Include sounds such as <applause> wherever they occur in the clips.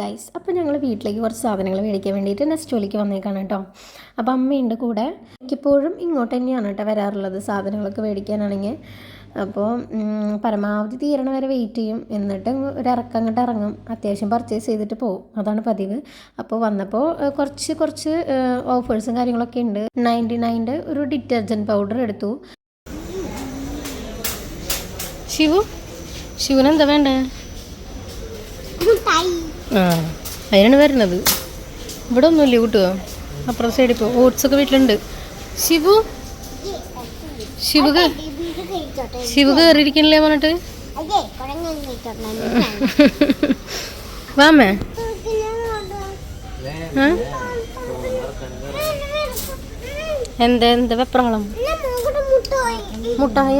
Guys അപ്പോൾ ഞങ്ങൾ വീട്ടിലേക്ക് കുറച്ച് സാധനങ്ങൾ മേടിക്കാൻ വേണ്ടിയിട്ട് നെസ്റ്റോലിക്ക് വന്നേക്കാണ് കേട്ടോ. അപ്പോൾ അമ്മയുണ്ട് കൂടെ. എനിക്കിപ്പോഴും ഇങ്ങോട്ട് തന്നെയാണ് കേട്ടോ വരാറുള്ളത് സാധനങ്ങളൊക്കെ മേടിക്കാനാണെങ്കിൽ അപ്പോൾ പരമാവധി തീരണ വരെ വെയിറ്റ് ചെയ്യും. എന്നിട്ട് ഒരു അങ്ങോട്ട് ഇറങ്ങും. അത്യാവശ്യം പർച്ചേസ് ചെയ്തിട്ട് പോകും അതാണ് പതിവ്. അപ്പോൾ വന്നപ്പോൾ കുറച്ച് കുറച്ച് ഓഫേഴ്സും കാര്യങ്ങളൊക്കെ ഉണ്ട്. നയന്റി നയന്റെ ഒരു ഡിറ്റർജന്റ് പൗഡർ എടുത്തു. ശിവു? ശിവനെന്താ വേണ്ടേ? അതിനാണ് വരുന്നത്. ഇവിടെ ഒന്നുമില്ല കൂട്ടുക. അപ്പുറം സൈഡിൽ ഓട്സ് ഒക്കെ വീട്ടിലുണ്ട്. ശിവു? ശിവു ശിവ കയറിയിരിക്കണല്ലേ പറഞ്ഞിട്ട്? വാമേ? എന്താ എന്താ വെപ്രാളം? മുട്ടായ?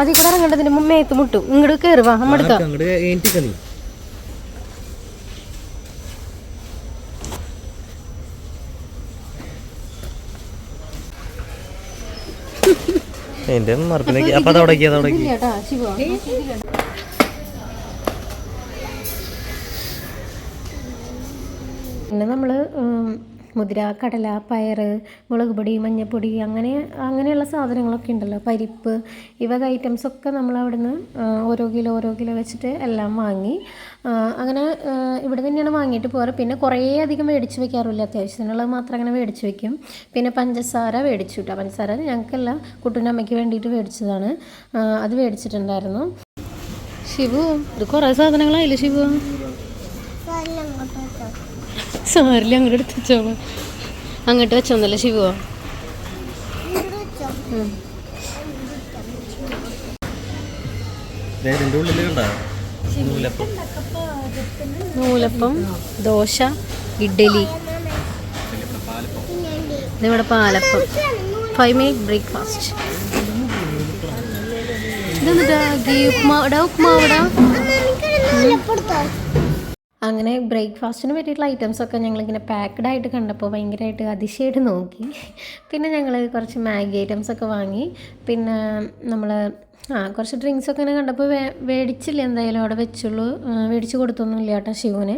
അതിൽ കൂടെ ഇറങ്ങേണ്ടതിന് മുമ്മേത്ത് മുട്ടും. ഇങ്ങോട്ട് കയറി വാ നമ്മ എടുക്കാം അങ്ങോട്ട് ഏറ്റിക്ക നീ എന്റെ മറപ്പിലേക്ക് അപ്പൊ അത് അവിടേക്ക് അത് അവിടേക്ക് ഇതില്ലേട്ടാ, ശിവ. പിന്നെ നമ്മൾ മുതിര കടല പയർ മുളക് പൊടി മഞ്ഞൾപ്പൊടി അങ്ങനെ അങ്ങനെയുള്ള സാധനങ്ങളൊക്കെ ഉണ്ടല്ലോ. പരിപ്പ് ഈ വക ഐറ്റംസ് ഒക്കെ നമ്മൾ അവിടുന്ന് ഓരോ കിലോ ഓരോ കിലോ വെച്ചിട്ട് എല്ലാം വാങ്ങി അങ്ങനെ ഇവിടെ തന്നെയാണ് വാങ്ങിയിട്ട് പോകാറ്. പിന്നെ കുറേ അധികം മേടിച്ച് വെക്കാറില്ല. അത്യാവശ്യത്തിനുള്ളത് മാത്രം അങ്ങനെ മേടിച്ച് വെക്കും. പിന്നെ പഞ്ചസാര മേടിച്ചു കേട്ടോ പഞ്ചസാര ഞങ്ങൾക്കല്ല കുട്ടീന്റെ അമ്മയ്ക്ക് വേണ്ടിയിട്ട് മേടിച്ചതാണ്. അത് മേടിച്ചിട്ടുണ്ടായിരുന്നു. ശിവു ഇത് കുറേ സാധനങ്ങളായില്ലേ ശിവു? സാരില്ല അങ്ങോട്ട് എടുത്ത് വെച്ചോ. അങ്ങോട്ട് വെച്ചോന്നല്ലേ ശിവോ. നൂലപ്പം. ദോശ ഇഡ്ഡലി. ഇതിവിടെ പാലപ്പം. ഫൈവ് മിനിറ്റ് ബ്രേക്ക്ഫാസ്റ്റ് ഇതെന്നിട്ടാ ഉപ്മാവടാ ഉപ്മാവടാ അങ്ങനെ ബ്രേക്ക്ഫാസ്റ്റിന് പറ്റിയിട്ടുള്ള ഐറ്റംസ് ഒക്കെ ഞങ്ങളിങ്ങനെ പാക്ക്ഡ് ആയിട്ട് കണ്ടപ്പോൾ ഭയങ്കരമായിട്ട് അതിശയമായിട്ട് നോക്കി. പിന്നെ ഞങ്ങൾ കുറച്ച് മാഗി ഐറ്റംസ് ഒക്കെ വാങ്ങി. പിന്നെ നമ്മൾ ആ കുറച്ച് ഡ്രിങ്ക്സ് ഒക്കെ ഇങ്ങനെ കണ്ടപ്പോൾ വേ മേടിച്ചില്ല എന്തായാലും അവിടെ വെച്ചുള്ളൂ. മേടിച്ച് കൊടുത്തൊന്നുമില്ല കേട്ടോ ശിവന്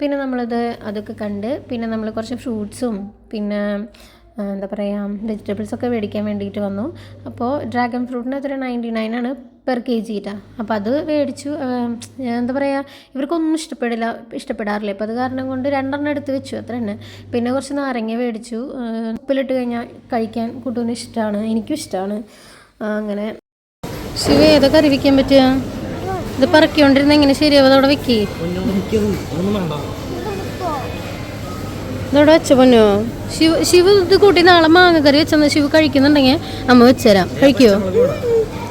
പിന്നെ നമ്മളത് അതൊക്കെ കണ്ട് പിന്നെ നമ്മൾ കുറച്ച് ഫ്രൂട്ട്സും പിന്നെ എന്താ പറയുക വെജിറ്റബിൾസ് ഒക്കെ മേടിക്കാൻ വേണ്ടിയിട്ട് വന്നു. അപ്പോൾ ഡ്രാഗൺ ഫ്രൂട്ടിന് എത്ര നയന്റി നയൻ ആണ് പെർ കെ ജി അപ്പോൾ അത് മേടിച്ചു എന്താ പറയുക ഇവർക്കൊന്നും ഇഷ്ടപ്പെടില്ല ഇഷ്ടപ്പെടാറില്ല. അപ്പോൾ അത് കാരണം കൊണ്ട് രണ്ടെണ്ണം എടുത്ത് വെച്ചു അത്ര തന്നെ. പിന്നെ കുറച്ച് നാരങ്ങ മേടിച്ചു ഉപ്പിലിട്ട് കഴിഞ്ഞാൽ കഴിക്കാൻ കൂട്ടുന്ന ഇഷ്ടമാണ് എനിക്കും ഇഷ്ടമാണ് അങ്ങനെ. ശിവ ഏതൊക്കെ അറിവിക്കാൻ പറ്റുക? ഇത് പറക്കൊണ്ടിരുന്ന എങ്ങനെ ശരിയാവും? അതവിടെ വെക്കി. വേണ്ട വെച്ച പൊന്നോ? ശിവ ശിവ ഇത് കൂട്ടി നാളെ മാങ്ങ കറി വെച്ചെന്ന് ശിവ കഴിക്കുന്നുണ്ടെങ്കിൽ അമ്മ വെച്ചുതരാം. കഴിക്കുവോ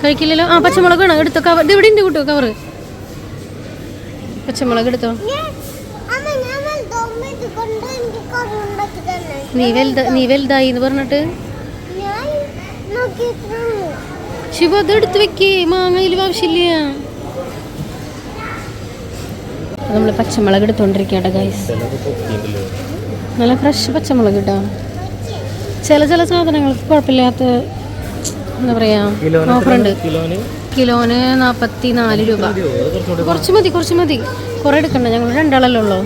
കഴിക്കില്ലല്ലോ? ആ പച്ചമുളക് വേണം. എടുത്തോ കവർ ഇത് ഇവിടെ ഉണ്ട് കൂട്ടോ കവറ് പച്ചമുളക് എടുത്തോ? നീ വലുത നീ വലുതായി എന്ന് പറഞ്ഞിട്ട്? ശിവ അത് എടുത്ത് വെക്കേ. മാങ്ങയിൽ ആവശ്യമില്ല. നമ്മൾ പച്ചമുളക് എടുത്തോണ്ടിരിക്കട്ടെ ഗൈസ് നല്ല ഫ്രഷ് പച്ചമുളക് കേട്ടോ. ചില ചില സാധനങ്ങൾക്ക് കുഴപ്പമില്ലാത്ത എന്താ പറയാ ഓഫറുണ്ട് കിലോന്? നാൽപ്പത്തി നാല് രൂപ. കുറച്ച് മതി കുറച്ച് മതി. കുറേ എടുക്കണ്ട ഞങ്ങൾ രണ്ടാളല്ലേ ഉള്ളൂ.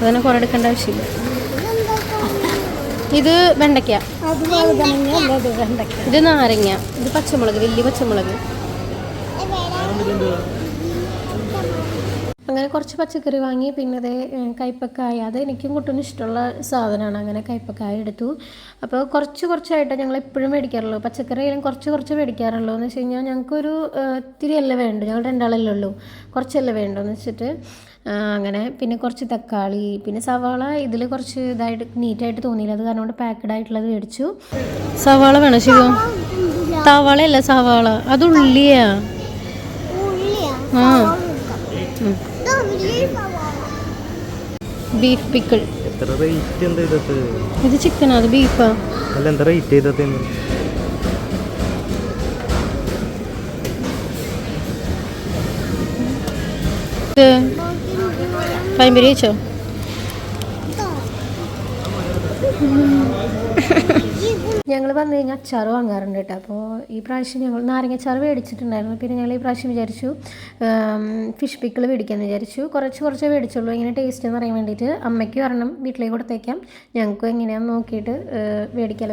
അതിനെ കുറേ എടുക്കേണ്ട ആവശ്യമില്ല. ഇത് വെണ്ടയ്ക്ക. ഇത് നാരങ്ങ. ഇത് പച്ചമുളക് വലിയ പച്ചമുളക്. അങ്ങനെ കുറച്ച് പച്ചക്കറി വാങ്ങി പിന്നെ അതേ കയ്പക്കായ അത് എനിക്കും കുട്ടിനും ഇഷ്ടമുള്ള സാധനമാണ്. അങ്ങനെ കൈപ്പക്കായ എടുത്തു. അപ്പോൾ കുറച്ച് കുറച്ചായിട്ട് ഞങ്ങൾ എപ്പോഴും മേടിക്കാറുള്ളൂ പച്ചക്കറി ആയാലും കുറച്ച് കുറച്ച് മേടിക്കാറുള്ളൂ എന്ന് വെച്ച് കഴിഞ്ഞാൽ ഞങ്ങൾക്കൊരു ഇത്തിരിയല്ല വേണ്ടു. ഞങ്ങൾ രണ്ടാളല്ലേ ഉള്ളൂ. കുറച്ചല്ലേ വേണ്ടു എന്ന് വെച്ചിട്ട് അങ്ങനെ പിന്നെ കുറച്ച് തക്കാളി പിന്നെ സവാള ഇതിൽ കുറച്ച് ഇതായിട്ട് നീറ്റായിട്ട് തോന്നിയില്ല. അത് കാരണം കൊണ്ട് പാക്കഡ് ആയിട്ടുള്ളത് മേടിച്ചു. സവാള വേണം ശിവം? സവാളയല്ല സവാള? അത് ഉള്ളിയാ? ആ. ബീഫ് പിക്കിൾ എത്ര റേറ്റ് എന്താ ഇതത്ത് ഇത് ചിക്കനാ അത് ബീഫാ അല്ല എന്താ റേറ്റ് ചെയ്തത്? പഴംപൊരി വെച്ചോ <laughs> ഞങ്ങൾ വന്നു കഴിഞ്ഞാൽ അച്ചാർ വാങ്ങാറുണ്ട് കേട്ടോ അപ്പോൾ ഈ പ്രാവശ്യം ഞങ്ങൾ നാരങ്ങച്ചാർ മേടിച്ചിട്ടുണ്ടായിരുന്നു. പിന്നെ ഞങ്ങൾ ഈ പ്രാവശ്യം വിചാരിച്ചു ഫിഷ് പിക്കിൾ മേടിക്കാമെന്ന് വിചാരിച്ചു. കുറച്ച് കുറച്ച് മേടിച്ചുള്ളൂ. ഇങ്ങനെ ടേസ്റ്റ് എന്ന് പറയാൻ വേണ്ടിയിട്ട് അമ്മയ്ക്ക് വരണം വീട്ടിലേക്ക് കൊടുത്തേക്കാം. ഞങ്ങൾക്കും എങ്ങനെയാണെന്ന് നോക്കിയിട്ട്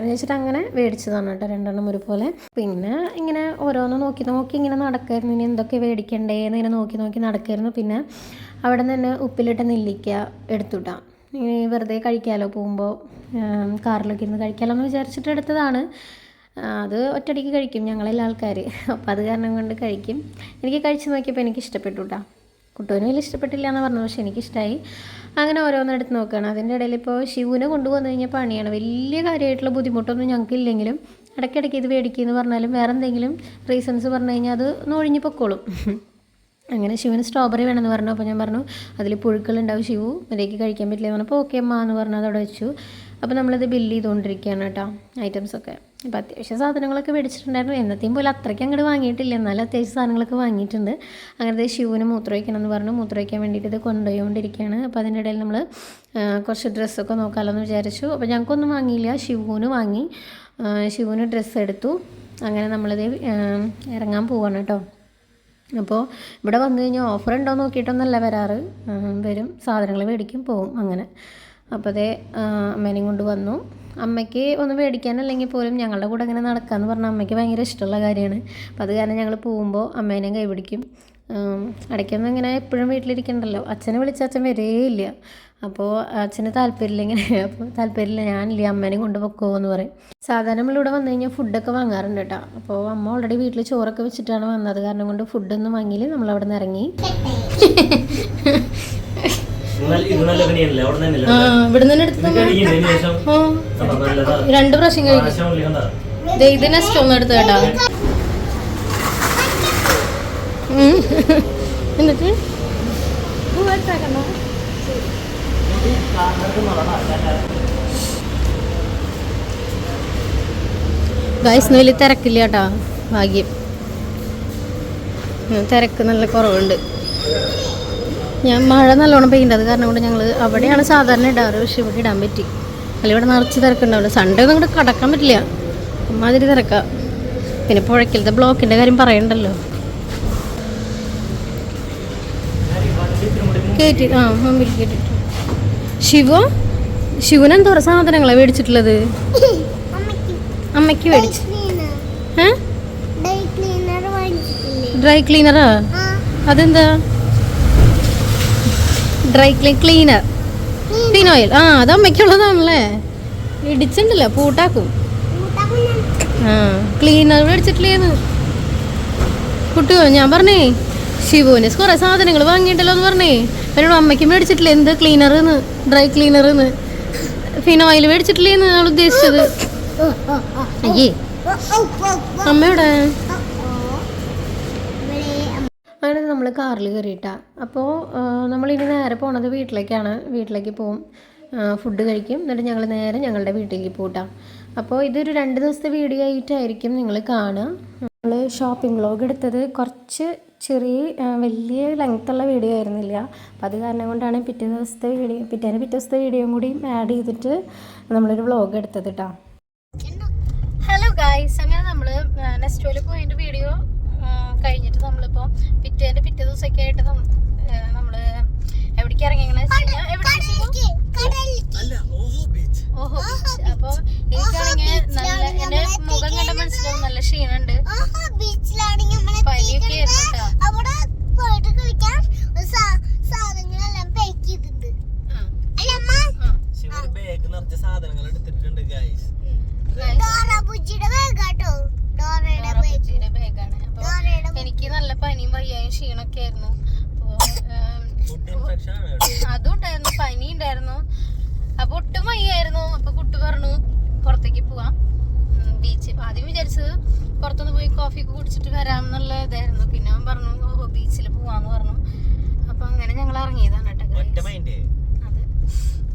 എന്ന് വെച്ചിട്ട് അങ്ങനെ മേടിച്ചതാണ് കേട്ടോ. രണ്ടെണ്ണം ഒരുപോലെ. പിന്നെ ഇങ്ങനെ ഓരോന്ന് നോക്കി നോക്കി ഇങ്ങനെ നടക്കായിരുന്നു. ഇനി എന്തൊക്കെ മേടിക്കണ്ടേ എന്ന് ഇങ്ങനെ നോക്കി നോക്കി നടക്കായിരുന്നു. പിന്നെ അവിടെ നിന്ന് തന്നെ ഉപ്പിലിട്ട നെല്ലിക്ക എടുത്തുവിട്ടാം ഇങ്ങനെ വെറുതെ കഴിക്കാമല്ലോ പോകുമ്പോൾ കാറിലൊക്കെ ഇരുന്ന് കഴിക്കാമല്ലോ എന്ന് വിചാരിച്ചിട്ട് എടുത്തതാണ്. അത് ഒറ്റയടിക്ക് കഴിക്കും ഞങ്ങളെല്ലാ ആൾക്കാർ അപ്പോൾ അത് കാരണം കൊണ്ട് കഴിക്കും. എനിക്ക് കഴിച്ച് നോക്കിയപ്പോൾ എനിക്ക് ഇഷ്ടപ്പെട്ടു കേട്ടോ കുട്ടുവിന് വലിയ ഇഷ്ടപ്പെട്ടില്ല എന്ന് പറഞ്ഞു പക്ഷെ എനിക്കിഷ്ടമായി അങ്ങനെ ഓരോന്നും എടുത്ത് നോക്കുകയാണ് അതിന്റെ ഇടയിൽ ഇപ്പോൾ ശിവുവിനെ കൊണ്ടുവന്നു കഴിഞ്ഞാൽ പണിയാണ്. വലിയ കാര്യമായിട്ടുള്ള ബുദ്ധിമുട്ടൊന്നും ഞങ്ങൾക്ക് ഇല്ലെങ്കിലും ഇടയ്ക്കിടയ്ക്ക് ഇത് മേടിക്കുക എന്ന് പറഞ്ഞാലും വേറെ എന്തെങ്കിലും റീസൺസ് പറഞ്ഞു കഴിഞ്ഞാൽ അത് നൊഴിഞ്ഞു പൊക്കോളും. അങ്ങനെ ശിവന് സ്ട്രോബെറി വേണമെന്ന് പറഞ്ഞു. അപ്പോൾ ഞാൻ പറഞ്ഞു അതിൽ പുഴുക്കളുണ്ടാവും ശിവു മര്യാദയ്ക്ക് കഴിക്കാൻ പറ്റില്ല. എന്ന് പറഞ്ഞപ്പോൾ ഓക്കെ അമ്മ എന്ന് പറഞ്ഞു അതവിടെ വെച്ചു. അപ്പോൾ നമ്മളത് ബില്ല് ചെയ്തുകൊണ്ടിരിക്കുകയാണ് കേട്ടോ ഐറ്റംസൊക്കെ അപ്പോൾ അത്യാവശ്യം സാധനങ്ങളൊക്കെ മേടിച്ചിട്ടുണ്ടായിരുന്നു. എന്നത്തെയും പോലെ അത്രയ്ക്ക് അങ്ങോട്ട് വാങ്ങിയിട്ടില്ല. എന്നാലും അത്യാവശ്യം സാധനങ്ങളൊക്കെ വാങ്ങിയിട്ടുണ്ട്. അങ്ങനത്തെ ശിവന് മൂത്രമൊഴിക്കണം എന്ന് പറഞ്ഞു. മൂത്രമൊഴിക്കാൻ വേണ്ടിയിട്ട് ഇത് കൊണ്ടുപോയിക്കൊണ്ടിരിക്കുകയാണ്. അപ്പോൾ അതിന്റെ ഇടയിൽ നമ്മൾ കുറച്ച് ഡ്രസ്സൊക്കെ നോക്കാമല്ലോ എന്ന് വിചാരിച്ചു. അപ്പോൾ ഞങ്ങൾക്കൊന്നും വാങ്ങിയില്ല. ശിവുവിന് വാങ്ങി. ശിവുവിന് ഡ്രസ്സ് എടുത്തു. അങ്ങനെ നമ്മളിത് ഇറങ്ങാൻ പോവാണ് കേട്ടോ. അപ്പോൾ ഇവിടെ വന്നു കഴിഞ്ഞാൽ ഓഫർ ഉണ്ടോ നോക്കിയിട്ടൊന്നല്ല വരാറ്. വരും. സാധനങ്ങൾ മേടിക്കും പോവും അങ്ങനെ. അപ്പോൾ അതേ അമ്മേനെയും കൊണ്ട് വന്നു. അമ്മയ്ക്ക് ഒന്ന് മേടിക്കാനല്ലെങ്കിൽ പോലും ഞങ്ങളുടെ കൂടെ അങ്ങനെ നടക്കാമെന്ന് പറഞ്ഞാൽ അമ്മയ്ക്ക് ഭയങ്കര ഇഷ്ടമുള്ള കാര്യമാണ്. അപ്പോൾ അത് കാരണം ഞങ്ങൾ പോകുമ്പോൾ അമ്മേനെയും കൈപിടിക്കും. ഉം, ഇടയ്ക്കൊന്നും ഇങ്ങനെ എപ്പോഴും വീട്ടിലിരിക്കണ്ടല്ലോ. അച്ഛനെ വിളിച്ച അച്ഛൻ വരേയില്ല അപ്പോൾ അച്ഛന് താല്പര്യമില്ല ഇങ്ങനെ അപ്പോൾ താല്പര്യമില്ല ഞാനില്ല അമ്മേനെ കൊണ്ട് പൊക്കോ എന്ന് പറയും. സാധാരണ നമ്മളിവിടെ വന്നു കഴിഞ്ഞാൽ ഫുഡൊക്കെ വാങ്ങാറുണ്ട് കേട്ടോ. അപ്പോൾ അമ്മ ഓൾറെഡി വീട്ടിൽ ചോറൊക്കെ വെച്ചിട്ടാണ് വന്നത്. കാരണം കൊണ്ട് ഫുഡൊന്നും വാങ്ങിയില്ല. നമ്മൾ അവിടെ നിന്ന് ഇറങ്ങി. ഇവിടെ നിന്ന് എടുത്ത്? രണ്ട് പ്രാവശ്യം കഴിക്കും ഇതിനെ ഒന്ന് എടുത്ത് കേട്ടോ. എന്നിട്ട്? ഗൈസ് വലിയ തിരക്കില്ല കേട്ടോ ഭാഗ്യം. തിരക്ക് നല്ല കുറവുണ്ട്. ഞാൻ മഴ നല്ലോണം പെയ്യുന്നത് കാരണം കൊണ്ട് ഞങ്ങൾ അവിടെയാണ് സാധാരണ ഇടാറ് പക്ഷെ ഇവിടെ ഇടാൻ പറ്റി. അല്ല ഇവിടെ നിറച്ച് തിരക്കുണ്ടാവില്ല. സൺഡേ ഒന്നും കടക്കാൻ പറ്റില്ല. അമ്മാതിരി തിരക്കാം. പിന്നെ പുഴയ്ക്കലത്തെ ബ്ലോക്കിന്റെ കാര്യം പറയണ്ടല്ലോ. കേട്ടി ആ മുമ്പിൽ കേട്ടിട്ട്. ശിവ? ശിവന് എന്തോരം സാധനങ്ങളാണ് മേടിച്ചിട്ടുള്ളത്? അമ്മയ്ക്ക് മേടിച്ചു. ഏ? ഡ്രൈ ക്ലീനറാ അതെന്താ? Dry clean cleaner clean oil ആ അത് അമ്മയ്ക്കുള്ളതാണല്ലേ? ഇടിച്ചിട്ടില്ല പൂട്ടാക്കും. ആ ക്ലീനർ മേടിച്ചിട്ടില്ലേന്ന്. കുട്ടിയോ ഞാൻ പറഞ്ഞേ. ശിവുവിന് കുറെ സാധനങ്ങൾ വാങ്ങിയിട്ടല്ലോ എന്ന് പറഞ്ഞേ. എന്നോട് അമ്മയ്ക്ക് മേടിച്ചിട്ടില്ല? എന്ത് ക്ലീനർ എന്ന് ഡ്രൈ ക്ലീനർ എന്ന് ഫിനോയിൽ മേടിച്ചിട്ടില്ലേന്ന് ആൾ ഉദ്ദേശിച്ചത്. അയ്യേ. അമ്മയുടെ? അങ്ങനെ നമ്മൾ കാറിൽ കയറിയിട്ടാ. അപ്പോൾ നമ്മളിനി നേരെ പോണത് വീട്ടിലേക്കാണ്. വീട്ടിലേക്ക് പോവും. ഫുഡ് കഴിക്കും. എന്നിട്ട് ഞങ്ങൾ നേരെ ഞങ്ങളുടെ വീട്ടിലേക്ക് പോട്ടാ. അപ്പോൾ ഇതൊരു രണ്ട് ദിവസത്തെ വീഡിയോ ആയിട്ടായിരിക്കും നിങ്ങൾ കാണുക. നമ്മൾ ഷോപ്പിംഗ് വ്ളോഗ് എടുത്തത് കുറച്ച് ചെറിയ വലിയ ലെങ്ത്തുള്ള വീഡിയോ ആയിരുന്നില്ല. അപ്പോൾ അത് കാരണം കൊണ്ടാണ് പിറ്റേ ദിവസത്തെ വീഡിയോ പിറ്റേന്ന് പിറ്റേ ദിവസത്തെ വീഡിയോയും കൂടി ആഡ് ചെയ്തിട്ട് നമ്മളൊരു വ്ളോഗ് എടുത്തത് കേട്ടോ ഹലോ ഗായ്സ് അങ്ങനെ നമ്മൾ നെസ്റ്റോയിൽ പോയിന്റെ വീഡിയോ കഴിഞ്ഞിട്ട് നമ്മളിപ്പോൾ പിറ്റേന്റെ പിറ്റേ ദിവസമൊക്കെ ആയിട്ട് നമ്മൾ എവിടേക്ക് ഇറങ്ങിയെന്ന് വെച്ച് കഴിഞ്ഞാൽ ഓഹോ അപ്പോൾ എനിക്കാണെങ്കിൽ നല്ല എന്റെ മുഖം കണ്ട മനസ്സിലാവും നല്ല ക്ഷീണമുണ്ട് ബീച്ചിലാണെങ്കിൽ നമ്മളെ പനിയൊക്കെ ആയിരുന്നു കേട്ടോ അവിടെ പോയിട്ട് കളിക്കാൻ സാ- സാധനങ്ങളെല്ലാം പാക്ക് ചെയ്തിട്ടുണ്ട് അല്ല അമ്മ ശിവന് ബാഗ് നിറച്ച സാധനങ്ങൾ എടുത്തിട്ടുണ്ട് ഗൈസ് ഡോറ ബുജിയുടെ ബാഗ് കേട്ടോ ഡോറയുടെ ബാഗ് ബാഗാണ് അപ്പോൾ ഡോറയുടെ എനിക്ക് നല്ല പനിയും വയ്യായും ക്ഷീണമൊക്കെ ആയിരുന്നു അപ്പോൾ ഫുഡ് ഇൻഫെക്ഷൻ ആണ് ഇവിടെ. അതും ഉണ്ടായിരുന്നു പനി ഉണ്ടായിരുന്നു അപ്പൊ ഒട്ടും വയ്യായിരുന്നു അപ്പൊ കുട്ടി പറഞ്ഞു പുറത്തേക്ക് പോവാം ബീച്ച് ആദ്യം വിചാരിച്ചത് പുറത്തൊന്ന് കോഫി ഒക്കെ കുടിച്ചിട്ട് വരാം എന്നുള്ള ഇതായിരുന്നു. പിന്നെ അവൻ പറഞ്ഞു ഓഹോ ബീച്ചിൽ പോവാന്ന് പറഞ്ഞു. അപ്പൊ അങ്ങനെ ഞങ്ങൾ ഇറങ്ങിയതാണ്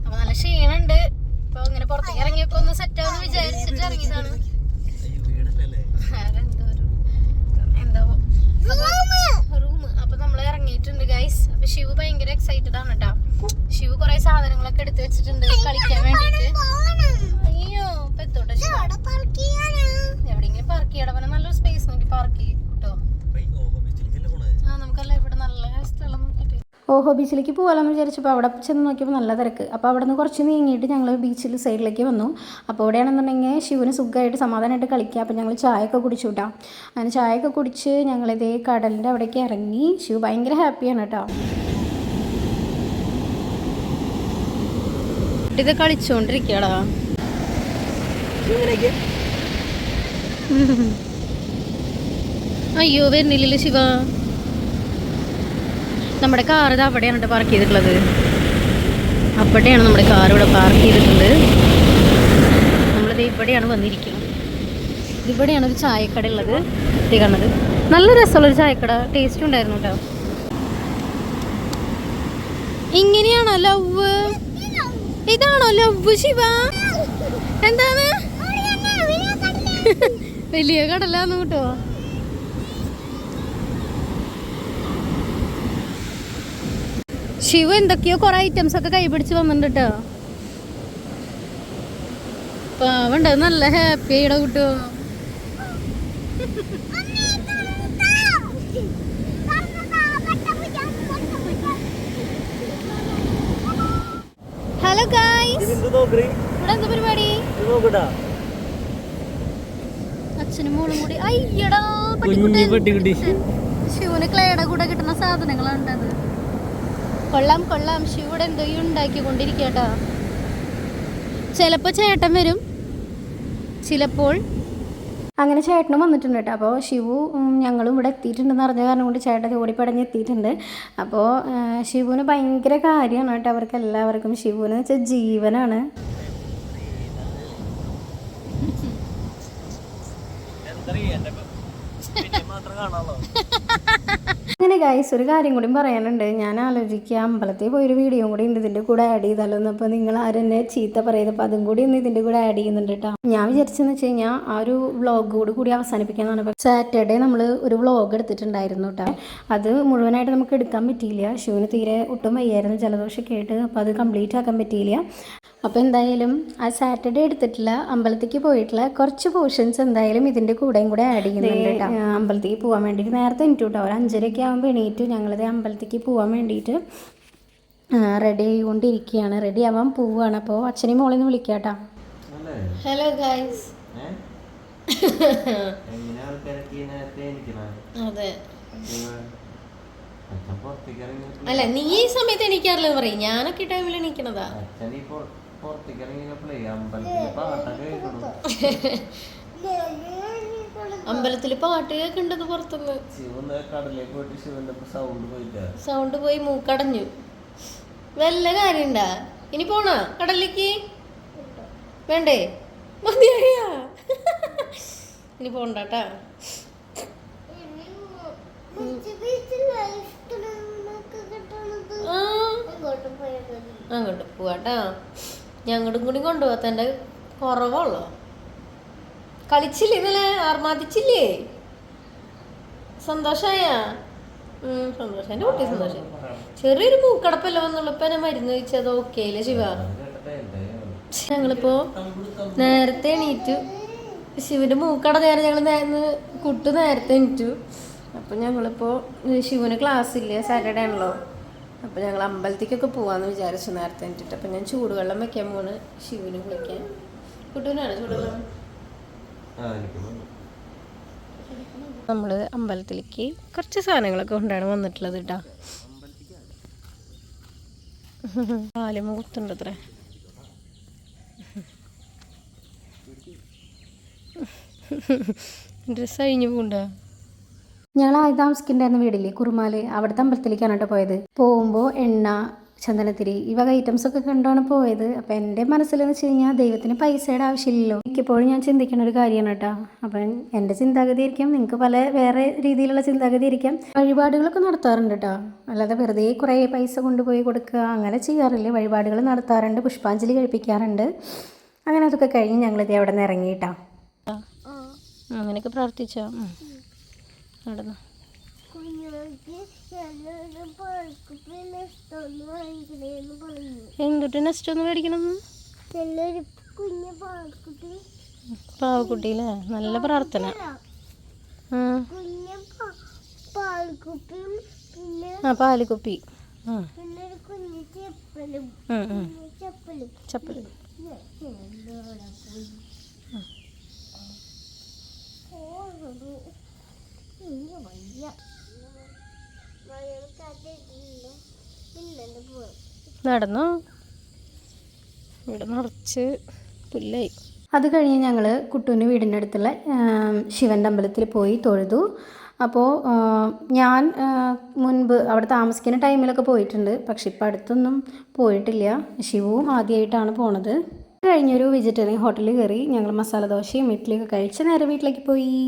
അപ്പൊ നല്ല ക്ഷീണുണ്ട്. അപ്പൊ അങ്ങനെ പുറത്തേക്ക് ഇറങ്ങിയപ്പോ ഒന്ന് സെറ്റ് ആവുന്ന വിചാരിച്ചിട്ട് ഇറങ്ങിയതാണ്. അതെന്തോ എന്താ റൂം അപ്പൊ നമ്മൾ ഇറങ്ങിയിട്ടുണ്ട് ഗൈസ് അപ്പൊ ശിവ് ഭയങ്കര എക്സൈറ്റഡ് ആണ് കേട്ടോ. ശിവ് കുറെ സാധനങ്ങളൊക്കെ എടുത്തു വെച്ചിട്ടുണ്ട് കളിക്കാൻ വേണ്ടിട്ട് അയ്യോ ഇപ്പൊ ശിവ? എവിടെ പാർക്ക് ചെയ്യടവനെ ചെയ്യണം. അവനെ നല്ലൊരു സ്പേസ് നോക്കി പാർക്ക് ചെയ്യും കേട്ടോ ആ നമുക്കല്ല ഇവിടെ നല്ല സ്ഥലം ഓഹോ ബീച്ചിലേക്ക് പോകാമെന്ന് വിചാരിച്ചപ്പോൾ അവിടെ ചെന്ന് നോക്കിയപ്പോൾ നല്ല തിരക്ക്. അപ്പോൾ അവിടെ നിന്ന് കുറച്ച് നീങ്ങിയിട്ട് ഞങ്ങൾ ബീച്ചിൽ സൈഡിലേക്ക് വന്നു. അപ്പോൾ അവിടെയാണെന്നുണ്ടെങ്കിൽ ശിവന് സുഖമായിട്ട് സമാധാനമായിട്ട് കളിക്കുക അപ്പോൾ ഞങ്ങൾ ചായയൊക്കെ കുടിച്ചു വിട്ടാം അങ്ങനെ ചായയൊക്കെ കുടിച്ച് ഞങ്ങളിതേ കടലിന്റെ അവിടേക്ക് ഇറങ്ങി. ശിവ ഭയങ്കര ഹാപ്പിയാണ് കേട്ടോ ഇത് കളിച്ചോണ്ടിരിക്കടാ അയ്യോ വരുന്നില്ലല്ലോ ശിവ. നമ്മുടെ കാർ ഇത് അവിടെയാണ് കേട്ടോ പാർക്ക് ചെയ്തിട്ടുള്ളത്. അവിടെയാണ് നമ്മുടെ കാർ ഇവിടെ പാർക്ക് ചെയ്തിട്ടുണ്ട്. നമ്മളിത് ഇവിടെയാണ് വന്നിരിക്കുന്നത്. ഇവിടെയാണ് ഒരു ചായക്കട ഉള്ളത്. ഇത് കാണുന്നത് നല്ല രസമുള്ളൊരു ചായക്കട. ടേസ്റ്റ് ഉണ്ടായിരുന്നു കേട്ടോ ഇങ്ങനെയാണോ ലവ് ഇതാണോ ലവ് ശിവ? എന്താണ്? വലിയ കടലാന്ന് കേട്ടോ. ശിവ എന്തൊക്കെയോ കുറെ ഐറ്റംസ് ഒക്കെ കൈപിടിച്ച് വന്നിട്ടുണ്ട് കേട്ടോ. പാവണ്ട നല്ല ഹാപ്പി ആയിട കിട്ടോ ഹലോ ഗായ്സ് ഇവിടെ എന്താ പരിപാടി? നോക്കട്ടാ അച്ഛനും മോളും കൂടി. അയ്യടാ പട്ടിക്കുട്ടി ശിവന് ക്ലേയുടെ കൂടെ കിട്ടുന്ന സാധനങ്ങളുണ്ട് കൊള്ളാം കൊള്ളാം. ശിവയുടെ എന്തോ ഉണ്ടാക്കി ഉണ്ടാക്കിക്കൊണ്ടിരിക്കട്ടോ. ചിലപ്പോൾ ചേട്ടൻ വരും. ചിലപ്പോൾ അങ്ങനെ ചേട്ടനും വന്നിട്ടുണ്ട് കേട്ടോ. അപ്പോൾ ശിവു ഞങ്ങളും ഇവിടെ എത്തിയിട്ടുണ്ടെന്ന് അറിഞ്ഞ കാരണം കൊണ്ട് ചേട്ടൻ ഓടിപ്പടഞ്ഞ് എത്തിയിട്ടുണ്ട്. അപ്പോൾ ശിവുവിന് ഭയങ്കര കാര്യമാണ് കേട്ടോ. അവർക്ക് എല്ലാവർക്കും ശിവുവിന് വെച്ചാൽ ജീവനാണ് എന്തറിയ എന്റെ പിന്നെ മാത്രം കാണാമല്ലോ അങ്ങനെ ഗൈസ് ഒരു കാര്യം കൂടി പറയാനുണ്ട്. ഞാൻ ആലോചിക്കുക അമ്പലത്തിൽ പോയൊരു വീഡിയോ കൂടി ഉണ്ട്. ഇതിന്റെ കൂടെ ആഡ് ചെയ്താലോ എന്ന്. അപ്പോൾ നിങ്ങൾ ആരെന്നെ ചീത്ത പറയുന്നത് അപ്പോൾ അതും കൂടി ഒന്ന് ഇതിന്റെ കൂടെ ആഡ് ചെയ്യുന്നുണ്ട് കേട്ടോ ഞാൻ വിചാരിച്ചെന്ന് വെച്ച് കഴിഞ്ഞാൽ ആ ഒരു വ്ളോഗോട് കൂടി അവസാനിപ്പിക്കാനാണ് പക്ഷേ സാറ്റർഡേ നമ്മൾ ഒരു വ്ളോഗ് എടുത്തിട്ടുണ്ടായിരുന്നു കേട്ടോ അത് മുഴുവനായിട്ട് നമുക്ക് എടുക്കാൻ പറ്റിയില്ല. ഷൂവിന് തീരെ ഒട്ടും വയ്യായിരുന്നു ജലദോഷമൊക്കെ ആയിട്ട്. അപ്പോൾ അത് കംപ്ലീറ്റ് ആക്കാൻ പറ്റിയില്ല. അപ്പോൾ എന്തായാലും ആ സാറ്റർഡേ എടുത്തിട്ടില്ല അമ്പലത്തേക്ക് പോയിട്ടുള്ള കുറച്ച് പോർഷൻസ് എന്തായാലും ഇതിന്റെ കൂടെയും കൂടെ ആഡ് ചെയ്യുന്നുണ്ട് കേട്ടോ അമ്പലത്തേക്ക് പോകാൻ വേണ്ടിയിട്ട് നേരത്തെ എനിക്ക് കേട്ടോ ഒരു അഞ്ചരയൊക്കെ ആകുമ്പോൾ എണീറ്റു ഞങ്ങളത് അമ്പലത്തേക്ക് പോകാൻ വേണ്ടിയിട്ട് റെഡി ആയിക്കൊണ്ടിരിക്കുകയാണ് റെഡി ആവാൻ പോവുകയാണ് അപ്പോൾ അച്ഛനെയും മോളെന്ന് വിളിക്കാം കേട്ടോ ഹലോ അതെ. ഇറങ്ങി അല്ല നീ ഈ സമയത്ത് എണീക്കാറില്ല പറയും. ഞാനൊക്കെ ഈ ടൈമിൽ എണീക്കണതാ. അച്ഛൻ ഈ പുറ- പുറത്തേക്ക് ഇറങ്ങിയപ്പോഴേ പാട്ടൊക്കെ <laughs> അമ്പലത്തിൽ പാട്ട് കേൾക്കണ്ടത് പുറത്തുനിന്ന്. സൗണ്ട് പോയിട്ടാ സൗണ്ട് പോയി മൂക്കടഞ്ഞു. വല്ല കാര്യണ്ടാ? ഇനി പോണോ കടലിലേക്ക്? വേണ്ടേ? മതിയായ? ഇനി പോണ്ടാട്ടാ. അങ്ങോട്ട് പോവാട്ടാ. ഞങ്ങളും കൂടി കൊണ്ടുപോകാത്ത കുറവുള്ളോ? കളിച്ചില്ലേ ഇന്നലെ ആർമാദിച്ചില്ലേ? സന്തോഷായ? സന്തോഷം എന്റെ കുട്ടി സന്തോഷം. ചെറിയൊരു മൂക്കടപ്പല്ല വന്നുള്ളപ്പോ എന്നെ മരുന്ന് കഴിച്ചത് ഓക്കെ അല്ലേ ശിവ? ഞങ്ങളിപ്പോ നേരത്തെ എണീറ്റു. ശിവന്റെ മൂക്കട നേരം ഞങ്ങൾ കുട്ടു നേരത്തെ എണീറ്റു. അപ്പൊ ഞങ്ങളിപ്പോ ശിവന് ക്ലാസ് ഇല്ല സാറ്റർഡേ ആണല്ലോ. അപ്പൊ ഞങ്ങൾ അമ്പലത്തേക്കൊക്കെ പോവാന്ന് വിചാരിച്ചു നേരത്തെ എണീറ്റിട്ട്. അപ്പൊ ഞാൻ ചൂടുവെള്ളം വെക്കാൻ പോണ്. ശിവന് കുളിക്കാൻ. കുട്ടുവിനാണ് ചൂടുവെള്ളം. നമ്മൾ അമ്പലത്തിലേക്ക് കുറച്ച് സാധനങ്ങളൊക്കെ കൊണ്ടാണ് വന്നിട്ടുള്ളത് കേട്ടോ കാലുമ കുത്തുണ്ട് അത്ര ഡ്രസ്സ് അഴിഞ്ഞു പോകണ്ടോ ഞങ്ങൾ ആദ്യം താമസിക്കുന്നുണ്ടായിരുന്ന വീടില്ലേ കുറുമാൽ? അവിടുത്തെ അമ്പലത്തിലേക്കാണ് കേട്ടോ പോയത്. പോകുമ്പോൾ എണ്ണ ചന്ദനത്തിരി ഈ വക ഐറ്റംസ് ഒക്കെ കണ്ടാണ് പോയത്. അപ്പം എന്റെ മനസ്സിലെന്ന് വെച്ച് കഴിഞ്ഞാൽ ദൈവത്തിന് പൈസയുടെ ആവശ്യമില്ലല്ലോ. മിക്കപ്പോഴും ഞാൻ ചിന്തിക്കുന്ന ഒരു കാര്യമാണ് കേട്ടോ. അപ്പം എന്റെ ചിന്താഗതി ആയിരിക്കാം നിങ്ങൾക്ക് പല വേറെ രീതിയിലുള്ള ചിന്താഗതി ആയിരിക്കാം. വഴിപാടുകളൊക്കെ നടത്താറുണ്ട് കേട്ടോ. അല്ലാതെ വെറുതെ കുറേ പൈസ കൊണ്ടുപോയി കൊടുക്കുക അങ്ങനെ ചെയ്യാറില്ല. വഴിപാടുകൾ നടത്താറുണ്ട് പുഷ്പാഞ്ജലി കഴിപ്പിക്കാറുണ്ട്. അങ്ങനെ അതൊക്കെ കഴിഞ്ഞ് ഞങ്ങളിത് അവിടെ നിന്ന് ഇറങ്ങിയിട്ടാ അങ്ങനെയൊക്കെ പ്രാർത്ഥിച്ചോ? നടന്നു? കുഞ്ഞുങ്ങൾക്ക് നല്ലൊരു പാൽക്കുപ്പി നഷ്ടമൊന്നും വാങ്ങിക്കണേന്ന് പറഞ്ഞു എന്തുട്ട് നെക്സ്റ്റ് ഒന്ന് മേടിക്കണം പാവക്കുട്ടിയില്ലേ നല്ല പ്രാർത്ഥന ആ. പാലുകുപ്പി ചപ്പലും. ചെപ്പലും ചപ്പൽ എന്തോടെ പോയി ഓടുന്നു ഇനി വയ്യ മഴക്കാറ്റില്ല പിന്നെ പോയി നടന്നോ. ഇവിടെ നിറച്ച് പുല്ലായി. അത് കഴിഞ്ഞ് ഞങ്ങൾ കുട്ടൂന് വീടിന്റെ അടുത്തുള്ള ശിവന്റെ അമ്പലത്തിൽ പോയി തൊഴുതു. അപ്പോൾ ഞാൻ മുൻപ് അവിടെ താമസിക്കുന്ന ടൈമിലൊക്കെ പോയിട്ടുണ്ട്. പക്ഷെ ഇപ്പം അടുത്തൊന്നും പോയിട്ടില്ല. ശിവവും ആദ്യമായിട്ടാണ് പോണത്. കഴിഞ്ഞൊരു വെജിറ്റേറിയൻ ഹോട്ടലിൽ കയറി ഞങ്ങൾ മസാല ദോശയും ഇഡ്ഡലിയൊക്കെ കഴിച്ച് നേരെ വീട്ടിലേക്ക് പോയി.